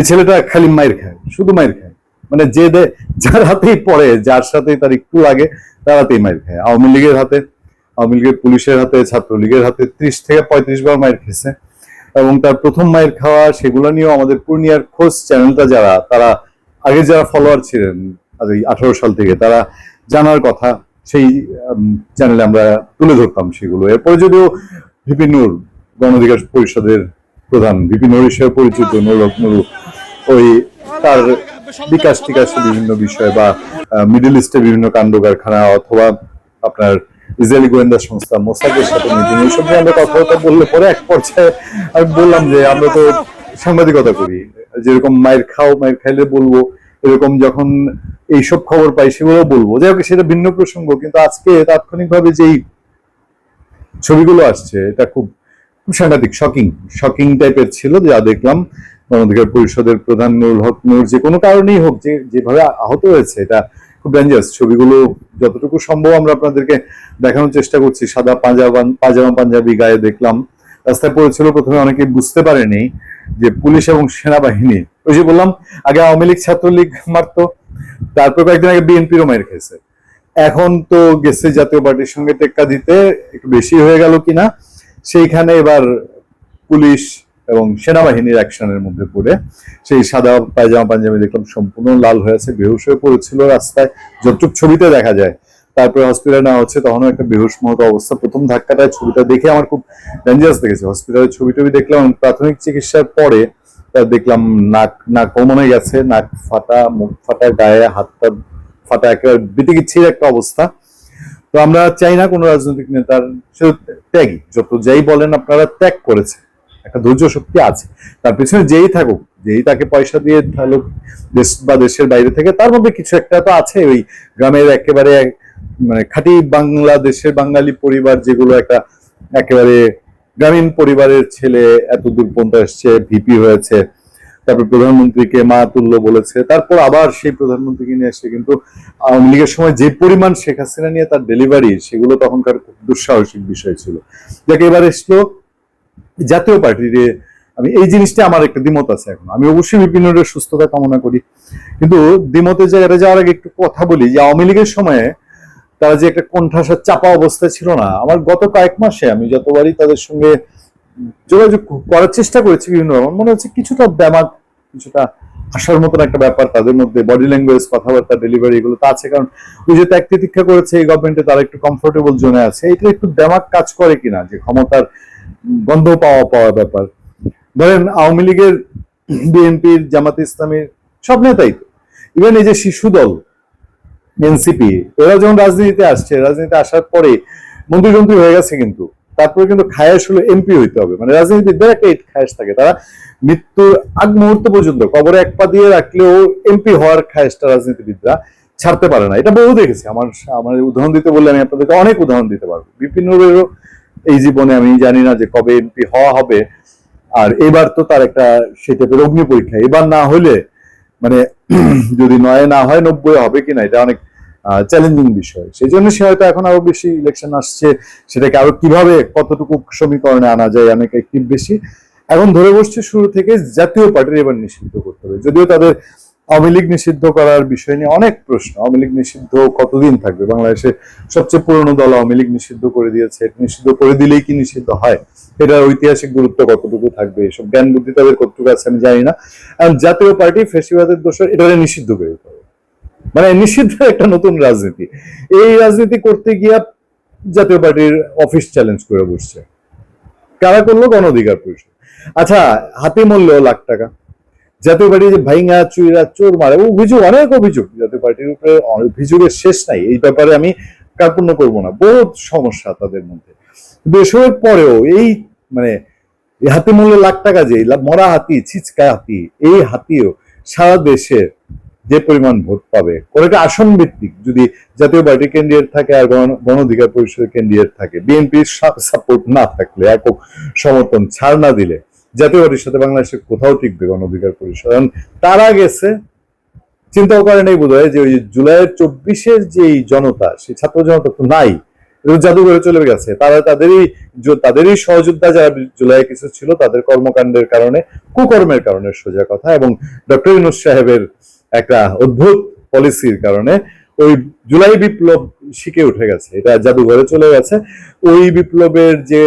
এই ছেলেটা খালি মায়ের খায় শুধু মায়ের খায় মানে যে যার হাতেই পড়ে, যার সাথেই তার একটু লাগে, তার হাতেই মায়ের খায় আওয়ামী লীগের হাতে, আওয়ামী লীগের পুলিশের হাতে, ছাত্রলীগের হাতে ত্রিশ থেকে পঁয়ত্রিশ বার মায়ের খেয়েছে। এবং তার প্রথম মায়ের খাওয়া, সেগুলো নিয়েও আমাদের পূর্ণিয়ার খোঁজ চ্যানেলটা যারা, তারা আগে যারা ফলোয়ার ছিলেন আঠারো সাল থেকে, তারা জানার কথা, সেই চ্যানেলে আমরা তুলে ধরতাম সেগুলো। এরপরে যদিও ভিপি নূর, গণ অধিকার পরিষদের প্রধান, ভিপি নূর হিসেবে পরিচিত নুরুল নুরু ওই তার বিকাশ টিকাশ বিভিন্ন বিষয় বা মিডল ইস্টের বিভিন্ন কাণ্ড কারখানা অথবা আপনার ইসরায়েলি গোয়েন্দা সংস্থা মোসাদের সাথে মিটিং এইসব নিয়ে আমরা কথাবার্তা বললে পরে এক পর্যায়ে আমি বললাম যে আমরা তো সাংবাদিকতা করি, যেরকম মায়ের খাও, মায়ের খাইলে বলব, এরকম যখন এইসব খবর পাই সেগুলো বলব। যাই হোক, সেটা ভিন্ন প্রসঙ্গ, কিন্তু আজকে তাৎক্ষণিকভাবে যেই ছবিগুলো আসছে, এটা খুব সাংঘাতিক শকিং শকিং টাইপের ছিল, যা দেখলাম। গণঅধিকার পরিষদের প্রধান নুরুল হক নূর যে কোনো কারণেই হোক, যে যেভাবে আহত হয়েছে, এটা খুব ডেঞ্জারাস ছবিগুলো যতটুকু সম্ভব আমরা আপনাদেরকে দেখানোর চেষ্টা করছি। সাদা পাঞ্জাবান পাজামা পাঞ্জাবি গায়ে দেখলাম। রাস্তায় পড়েছিল, প্রথমে অনেকে বুঝতে পারেনি যে পুলিশ এবং সেনাবাহিনী। ওই যে বললাম, আগে আওয়ামী লীগ ছাত্রলীগ মারতো, তারপর কয়েকদিন আগে বিএনপিরও মায়ের খেয়েছে। এখন তো গেছে জাতীয় পার্টির সঙ্গে টেক্কা দিতে, একটু বেশি হয়ে গেল কিনা, সেইখানে এবার পুলিশ এবং সেনাবাহিনীর অ্যাকশনের মধ্যে পড়ে। সেই সাদা পায়জামা পাঞ্জাবি দেখলাম সম্পূর্ণ লাল হয়েছে বেহুশ হয়ে পড়েছিল রাস্তায়। যতটুক ছবিতে দেখা যায়, তারপরে হসপিটালে নেওয়া হচ্ছে, তখনও একটা বেহুশ মতো অবস্থা। প্রথম ধাক্কাটায় ছবিটা দেখে আমার খুব ডেঞ্জারাস দেখেছে হসপিটালের ছবি টবি দেখলাম প্রাথমিক চিকিৎসার পরে তার দেখলাম নাক নাক কমনে গেছে, নাক ফাটা, মুখ ফাটা, গায়ে, হাত পা ফাটা, একেবারে বিতিকিচ্ছির একটা অবস্থা। তো আমরা চাই না কোনো রাজনৈতিক নেতার সে যত যাই বলেন, আপনারা ত্যাগ করেছে একটা ধৈর্য শক্তি আছে। তার পিছনে যেই থাকুক, যেই তাকে পয়সা দিয়ে থাকুক দেশ বা দেশের বাইরে থেকে, তার মধ্যে কিছু একটা তো আছে। ওই গ্রামের একেবারে মানে খাঁটি বাংলাদেশের বাঙালি পরিবার যেগুলো একটা একেবারে গ্রামীণ পরিবারের ছেলে এত দূর পর্যন্ত এসছে ভিপি হয়েছে, তারপর প্রধানমন্ত্রীকে মা তুল্য বলেছে, তারপর আবার সেই প্রধানমন্ত্রীকে নিয়ে এসে কিন্তু আওয়ামী লীগের সময় যে পরিমাণ শেখ হাসিনা নিয়ে তার ডেলিভারি সেগুলো তখনকার খুব দুঃসাহসিক বিষয় ছিল। যাকে, এবার এসলো জাতীয় পার্টির আমি এই জিনিসটা আমার একটা দ্বিমত আছে এখন। আমি অবশ্যই বিপিনের সুস্থতা কামনা করি। কিন্তু দ্বিমতের জায়গাটা যাওয়ার আগে একটু কথা বলি যে আওয়ামী লীগের সময়ে তারা যে একটা কণ্ঠাসা চাপা অবস্থা ছিল না, আমার গত কয়েক মাসে আমি যতবারই তাদের সঙ্গে যোগাযোগ করার চেষ্টা করেছি বিভিন্ন রকম, মনে হচ্ছে কিছুটা ব্যামাক কিছুটা আসার মতন একটা ব্যাপার তাদের মধ্যে বডি ল্যাঙ্গুয়েজ কথাবার্তা ডেলিভারি এগুলো তো আছে। কারণ ওই যে ত্যাগ তিতিক্ষা করেছে এই গভর্নমেন্টে তারা একটু কমফোর্টেবল জোনে আছে। এটা একটু ব্যামাক কাজ করে কিনা, যে ক্ষমতার গন্ধ পাওয়া পাওয়া ব্যাপার। ধরেন আওয়ামী লীগের, বিএনপির, জামাত ইসলামীর সব নেতাই তো। ইভেন এই যে শিশু দল এনসিপি, এরা যখন রাজনীতিতে আসছে, রাজনীতিতে আসার পরে মন্ত্রী হয়ে গেছে কিন্তু। তারপরে কিন্তু খায়াস হলো এমপি হইতে হবে। মানে রাজনীতিবিদদের একটা খায়াস থাকে। তারা মৃত্যুর আগ মুহূর্ত পর্যন্ত কবরে এক পা দিয়ে রাখলেও এমপি হওয়ার খায়াসটা রাজনীতিবিদরা ছাড়তে পারে না। এটা বহু দেখেছি। আমার আমার উদাহরণ দিতে বললে আমি আপনাদেরকে অনেক উদাহরণ দিতে পারব। বিপিনুরেরও এই জীবনে আমি জানি না যে কবে এমপি হওয়া হবে। আর এবার তো তার একটা সে টাইপের অগ্নি পরীক্ষা। এবার না হলে মানে যদি নয় না হয়, নব্বই হবে কিনা এটা অনেক চ্যালেঞ্জিং বিষয়। সেই জন্য সে হয়তো এখন আরও বেশি ইলেকশন আসছে, সেটাকে আরও কীভাবে কতটুকু সমীকরণে আনা যায় অনেক একটি বেশি। এখন ধরে বসছে শুরু থেকে জাতীয় পার্টির এবার নিষিদ্ধ করতে হবে। যদিও তাদের আওয়ামী নিষিদ্ধ করার বিষয় নিয়ে অনেক প্রশ্ন। আওয়ামী লীগ নিষিদ্ধ কতদিন থাকবে? বাংলাদেশে সবচেয়ে পুরনো দল আওয়ামী লীগ নিষিদ্ধ করে দিয়েছে। এটা নিষিদ্ধ করে দিলেই কি নিষিদ্ধ হয়? এটার ঐতিহাসিক গুরুত্ব কতটুকু থাকবে? এসব জ্ঞান বুদ্ধি তাদের কতটুকু আছে আমি জানি না। আর জাতীয় পার্টি ফেসিবাদের দোষর এটাকে নিষিদ্ধ করে দিতে হবে। মানে নিষিদ্ধ একটা নতুন রাজনীতি। এই রাজনীতি করতে গিয়া জাতীয় পার্টির অফিস চ্যালেঞ্জ করে বসছে। কারা করল? গণ অধিকার পরিষদ। আচ্ছা হাতে মূল্য লাখ টাকা। জাতীয় পার্টি যে ভাইঙ্গা, চুইরা, চোর মারে, অভিযোগ, অনেক অভিযোগ জাতীয় পার্টির উপরে অভিযোগের শেষ নাই। এই ব্যাপারে আমি কার্পণ্য করব না। বহুত সমস্যা তাদের মধ্যে। কিন্তু এসবের পরেও এই মানে হাতি মূল্য লাখ টাকা যে মরা হাতি, ছিচকা হাতি, এই হাতিও সারা দেশে যে পরিমাণ ভোট পাবে ওটা আসন ভিত্তিক যদি জাতীয় পার্টি ক্যান্ডিডেট থাকে আর গণ অধিকার পরিষদের ক্যান্ডিডেট থাকে, বিএনপির সাপোর্ট না থাকলে, একক সমর্থন ছাড় না দিলে জাতীয় পার্টির সাথে বাংলাদেশে কোথাও টিকবে গণ অধিকার পরিষদ? তারা গেছে। চিন্তাও করে নাই বোধ যে ওই জুলাইয়ের চব্বিশের যে জনতা, সেই ছাত্র জনতা তো নাই জাদুঘরে চলে গেছে। তারা তাদেরই তাদেরই সহযোদ্ধা যারা জুলাই কিছু ছিল, তাদের কর্মকাণ্ডের কারণে, কুকর্মের কারণে সোজা কথা এবং ডক্টর ইনুস সাহেবের একটা অদ্ভুত পলিসির কারণে ওই জুলাই বিপ্লব শিখে উঠে গেছে। এটা জাদুঘরে চলে গেছে। ওই বিপ্লবের যে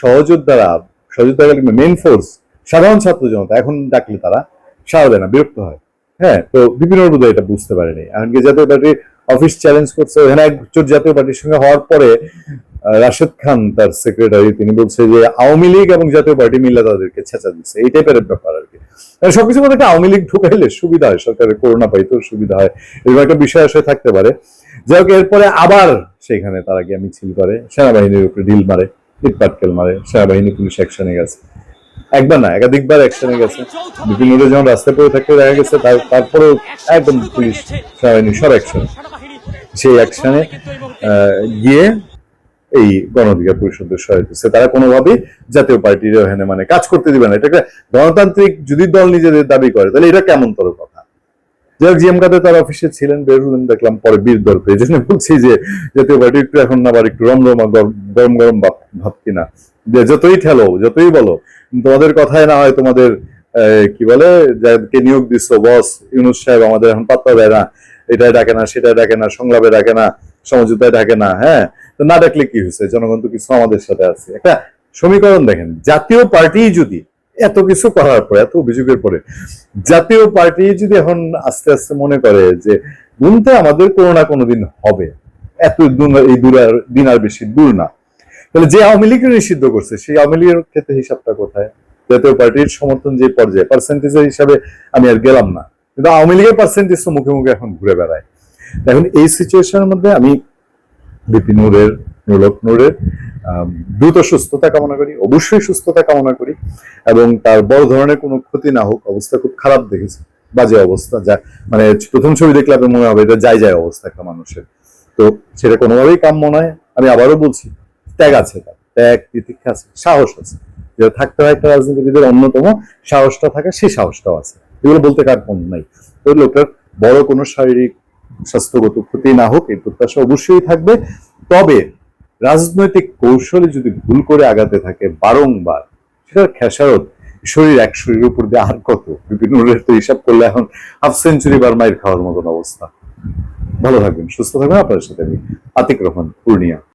সহযোদ্ধারা সহযোদ্ধা মেইন ফোর্স সাধারণ ছাত্র জনতা, এখন ডাকলে তারা সাড়া দেয় না, বিরক্ত হয়। হ্যাঁ তো বিভিন্ন বোধ এটা বুঝতে পারেনি। এমনকি জাতীয় পার্টির অফিস চ্যালেঞ্জ করছে ওখানে একজোট জাতীয় পার্টির সঙ্গে হওয়ার পরে রাশেদ খান তার সেক্রেটারি তিনি বলছে যে আওয়ামী লীগ এবং জাতীয় পার্টি মিলে তাদেরকে ছেঁচা দিচ্ছে। এই টাইপের ব্যাপার আর কি। মানে সবকিছু মধ্যে একটা আওয়ামী লীগ ঢুকাইলে সুবিধা হয়, সরকারের করোনা পাইতেও সুবিধা হয়। এরকম একটা বিষয় আসলে থাকতে পারে। যাই হোক, এরপরে আবার সেখানে তারা গিয়ে মিছিল করে, সেনাবাহিনীর উপরে ঢিল মারে। ইট পাটকেল মারে, সেনাবাহিনী পুলিশ অ্যাকশনে গেছে। একবার না, একাধিকবার অ্যাকশনে গেছে। বিভিন্ন যখন রাস্তায় পড়ে থাকতে দেখা গেছে, তার- তারপরেও একদম পুলিশ, সেনাবাহিনী সব অ্যাকশন সেই অ্যাকশনে গিয়ে এই গণঅধিকার পরিষদের সহায়তা। তারা কোনোভাবেই জাতীয় পার্টির ওখানে মানে কাজ করতে দিবে না। এটাকে গণতান্ত্রিক যদি দল নিজেদের দাবি করে, তাহলে এটা কেমন তোর কথা যাই জিএম কাদের তার অফিসে ছিলেন, বের হলেন, দেখলাম পরে বীর দর্পে। এই জন্য বলছি যে, জাতীয় পার্টি একটু এখন আবার একটু রমরমা গর- গরম গরম ভাব কিনা। যে যতই ঠেলো, যতই বলো, তোমাদের কথায় না হয় তোমাদের কি বলে, যাদেরকে নিয়োগ দিচ্ছ বস ইউনুস সাহেব আমাদের এখন পাত্তা দেয় না। এটাই ডাকে না, সেটাই ডাকে না, সংলাপে ডাকে না, সমঝোতায় ডাকে না হ্যাঁ? তো না ডাকলে কি হয়েছে? জনগণ তো কিছু আমাদের সাথে আছে। একটা সমীকরণ দেখেন, জাতীয় পার্টি যদি এত কিছু করার পরে, এত অভিযোগের পরে, জাতীয় পার্টি যদি এখন আস্তে আস্তে মনে করে যে গুনতে আমাদের কোনো না কোনো দিন হবে, এত এই দূর দিন আর বেশি দূর না। তাহলে যে আওয়ামী লীগ নিষিদ্ধ করছে, সেই আওয়ামী লীগের ক্ষেত্রে হিসাবটা কোথায়? জাতীয় পার্টির সমর্থন যে পর্যায়ে পার্সেন্টেজের হিসাবে আমি আর গেলাম না। কিন্তু আওয়ামী লীগের পার্সেন্টেজ তো মুখে মুখে এখন ঘুরে বেড়ায়। এখন এই সিচুয়েশনের মধ্যে আমি বিপিন নূরের নূরের দ্রুত সুস্থতা কামনা করি, অবশ্যই সুস্থতা কামনা করি, এবং তার বড় ধরনের কোনো ক্ষতি না হোক, অবস্থা খুব খারাপ দেখেছি, বাজে অবস্থা, যা মানে প্রথম ছবি দেখলে আপনার মনে হবে এটা যাই যায় অবস্থা একটা মানুষের। তো সেটা কোনোভাবেই কাম্য নয়, আমি আবারও বলছি, ত্যাগ আছে তার, ত্যাগ, তিতিক্ষা আছে, সাহস আছে। যেটা থাকতে হয় একটা রাজনীতিবিদের অন্যতম, সাহসটা থাকে সেই সাহসটাও আছে। এগুলো বলতে কার কোন নাই। ওই লোকটার বড় কোনো শারীরিক স্বাস্থ্যগত ক্ষতি না হোক, এই প্রত্যাশা অবশ্যই থাকবে, তবে রাজনৈতিক কৌশলে যদি ভুল করে আগাতে থাকে বারংবার, সেটার খেসারত শরীর এক শরীরের উপর দিয়ে আর কত? বিভিন্ন তো হিসাব করলে এখন হাফ সেঞ্চুরি বার মায়ের খাওয়ার মতন অবস্থা। ভালো থাকবেন, সুস্থ থাকবেন। আপনার সাথে আমি আতিক রহমান, পূর্ণিয়া।